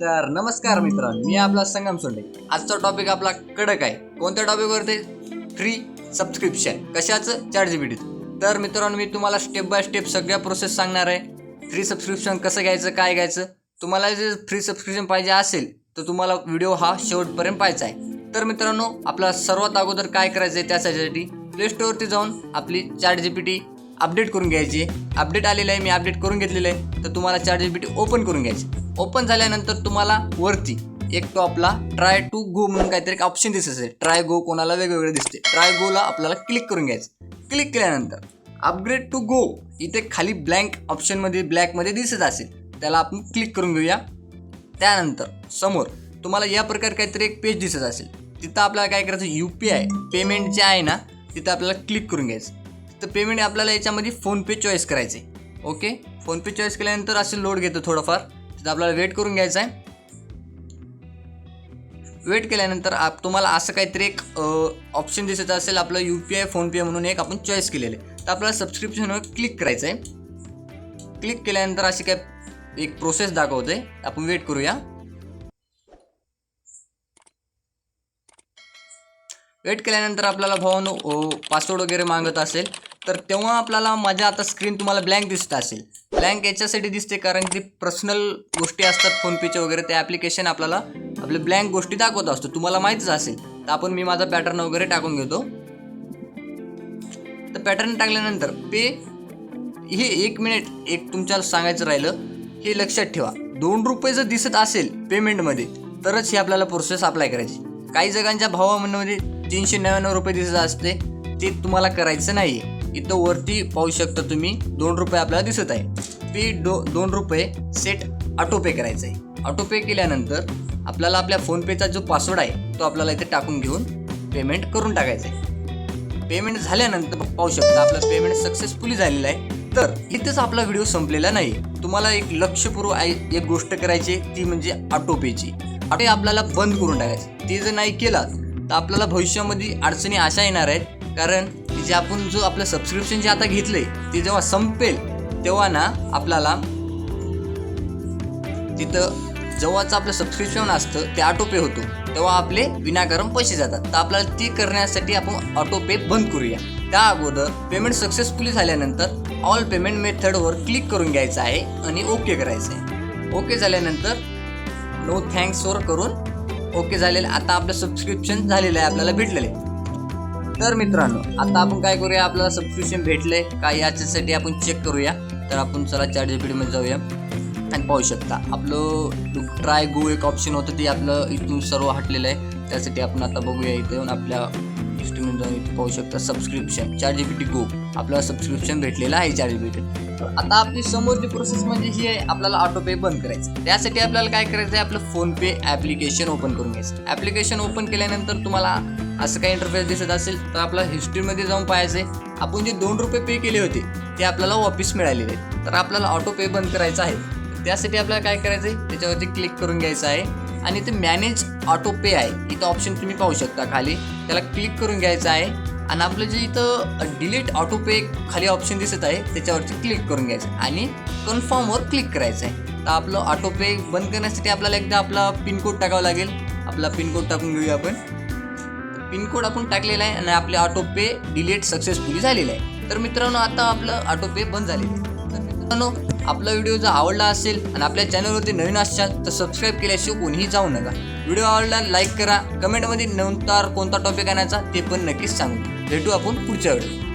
तर नमस्कार मित्रांनो मी आपला संगम सोंडे. आजचा टॉपिक आपला कडक आहे. कोणत्या टॉपिकवर ते फ्री सबस्क्रिप्शन कशाचं? चार जी तर मित्रांनो मी तुम्हाला स्टेप बाय स्टेप सगळ्या प्रोसेस सांगणार आहे. फ्री सबस्क्रिप्शन कसं घ्यायचं काय घ्यायचं? तुम्हाला जे फ्री सबस्क्रिप्शन पाहिजे असेल तर तुम्हाला व्हिडिओ हा शेवटपर्यंत पाहायचा आहे. तर मित्रांनो आपला सर्वात अगोदर काय करायचं आहे त्यासाठी प्ले स्टोअरवरती जाऊन आपली चार जी पी टी अपडेट करून घ्यायची. अपडेट आलेलं आहे मी अपडेट करून घेतलेलं आहे. तर तुम्हाला चार जी पी टी ओपन करून घ्यायची. ओपन झाल्यानंतर तुम्हाला वरती एक टॉपला ट्राय टू गो म्हणून काहीतरी एक ऑप्शन दिसत असेल. ट्राय गो कोणाला वेगवेगळे दिसते ट्राय गोला आपल्याला क्लिक करून घ्यायचं. क्लिक केल्यानंतर अपग्रेड टू गो इथे खाली ब्लँक ऑप्शनमध्ये ब्लॅकमध्ये दिसत असेल. त्याला आपण क्लिक करून घेऊया. त्यानंतर समोर तुम्हाला या प्रकारे काहीतरी एक पेज दिसत असेल. तिथं आपल्याला काय करायचं? यू पी आय पेमेंट जे आहे ना तिथं आपल्याला क्लिक करून घ्यायचं. तर पेमेंट आपल्याला याच्यामध्ये फोनपे चॉईस करायचे ओके फोनपे चॉईस केल्यानंतर असे लोड घेतो थोडंफार. तिथं आपल्याला वेट करून घ्यायचं आहे. वेट केल्यानंतर आप तुम्हाला असं काहीतरी एक ऑप्शन दिसत असेल आपलं यू पी आय फोनपे म्हणून एक आपण चॉईस केलेलं तर आपल्याला सबस्क्रिप्शनवर क्लिक करायचं आहे क्लिक केल्यानंतर अशी काय एक प्रोसेस दाखवते आपण वेट करूया. वेट केल्यानंतर आपल्याला भावानो पासवर्ड वगैरे मागत असेल तर तेव्हा आपल्याला माझ्या आता स्क्रीन तुम्हाला ब्लँक दिसत असेल. ब्लँक याच्यासाठी दिसते कारण की पर्सनल गोष्टी असतात फोनपेच्या वगैरे ते ॲप्लिकेशन आपल्याला आपले ब्लँक गोष्टी दाखवत असतो. तुम्हाला माहीतच असेल तर आपण मी माझा पॅटर्न वगैरे टाकून घेतो. तर पॅटर्न टाकल्यानंतर पे हे एक मिनिट एक तुमच्याला सांगायचं राहिलं हे लक्षात ठेवा. दोन रुपये जर दिसत असेल पेमेंटमध्ये तरच ही आपल्याला प्रोसेस अप्लाय करायची. काही जगांच्या भावामध्ये तीनशे नव्याण्णव रुपये दिसत असते ते तुम्हाला करायचं नाही इथं वरती पाहू शकता तुम्ही दोन रुपये आपल्याला दिसत आहे. ते दो दोन रुपये सेट ऑटो पे करायचं आहे ऑटो पे केल्यानंतर आपल्याला आपल्या फोनपेचा जो पासवर्ड आहे तो आपल्याला इथे टाकून घेऊन पेमेंट करून टाकायचं आहे पेमेंट झाल्यानंतर पाहू शकता आपलं पेमेंट सक्सेसफुली झालेलं आहे. तर इथेच आपला व्हिडिओ संपलेला नाही. तुम्हाला एक लक्षपूर्व एक गोष्ट करायची आहे, ती म्हणजे ऑटोपेची ऑटो आपल्याला बंद करून टाकायचं. ते जर नाही केलात तर आपल्याला भविष्यामध्ये अडचणी अशा येणार आहेत कारण जे आपण जो आपलं सबस्क्रिप्शन जे आता घेतलंय ते जेव्हा संपेल तेव्हा ना आपल्याला तिथं जेव्हाच आपलं सबस्क्रिप्शन असतं ते ऑटोपे होतो. तेव्हा आपले विनाकारण पैसे जातात. तर आपल्याला ते करण्यासाठी आपण ऑटोपे बंद करूया. त्या अगोदर पेमेंट सक्सेसफुली झाल्यानंतर ऑल पेमेंट मेथडवर क्लिक करून घ्यायचं आहे आणि ओके करायचं आहे. ओके झाल्यानंतर नो थँक्सवर करून ओके झालेलं आता आपलं सबस्क्रिप्शन झालेलं आहे आपल्याला भेटलेलं आहे. तर मित्रांनो आता आपण काय करूया? आपल्याला सबस्क्रिप्शन भेटले का याच्यासाठी आपण चेक करूया. तर आपण चला चार जी मध्ये जाऊया. आणि पाहू शकता आपलं ट्राय गो एक ऑप्शन होतं ते आपलं इथून सर्व हटलेलं आहे. त्यासाठी आपण आता बघूया इथे येऊन आपल्या तुम्ही पाहू शकता सबस्क्रिप्शन चार जी बी टी गो आपल्याला सबस्क्रिप्शन भेटलेलं आहे चार जी बी टी आता आपली समोरची प्रोसेस म्हणजे ही आहे आपल्याला ऑटो पे बंद करायचं. त्यासाठी आपल्याला काय करायचं आहे आपलं फोनपे ॲप्लिकेशन ओपन करून घ्यायचं. ॲप्लिकेशन ओपन केल्यानंतर तुम्हाला असं काही इंटरफेस दिसत असेल तर आपला हिस्ट्रीमध्ये जाऊन पाहायचं आहे आपण जे दोन रुपये पे केले होते ते आपल्याला वापस मिळालेले आहेत. तर आपल्याला ऑटो पे बंद करायचं आहे. त्यासाठी आपल्याला काय करायचं आहे त्याच्यावरती क्लिक करून घ्यायचं आहे. आणि ते मॅनेज ऑटो पे आहे. इथं ऑप्शन तुम्ही पाहू शकता खाली. त्याला क्लिक करून घ्यायचं आहे. आणि आपलं जे इथं डिलीट ऑटो पे खाली ऑप्शन दिसत आहे त्याच्यावरती क्लिक करून घ्यायचं आहे. आणि कन्फर्मवर क्लिक करायचं आहे. तर आपलं ऑटो पे बंद करण्यासाठी आपल्याला एकदा आपला पिनकोड टाकावा लागेल. आपला पिनकोड टाकून घेऊया आपण. पिनकोड आपण टाकलेला आहे आणि आपले ऑटो पे डिलीट सक्सेसफुली झालेलं आहे. तर मित्रांनो आता आपलं ऑटो पे बंद झालेलं आहे. मित्रांनो आपला व्हिडिओ जर आवडला असेल आणि आपल्या चॅनलवरती नवीन असाल तर सबस्क्राईब केल्याशिवाय कोणीही जाऊ नका. व्हिडिओ आवडला लाईक करा. कमेंटमध्ये नंतर कोणता टॉपिक आणायचा ते पण नक्कीच सांगू. भेटू आपण पुढच्या व्हिडिओ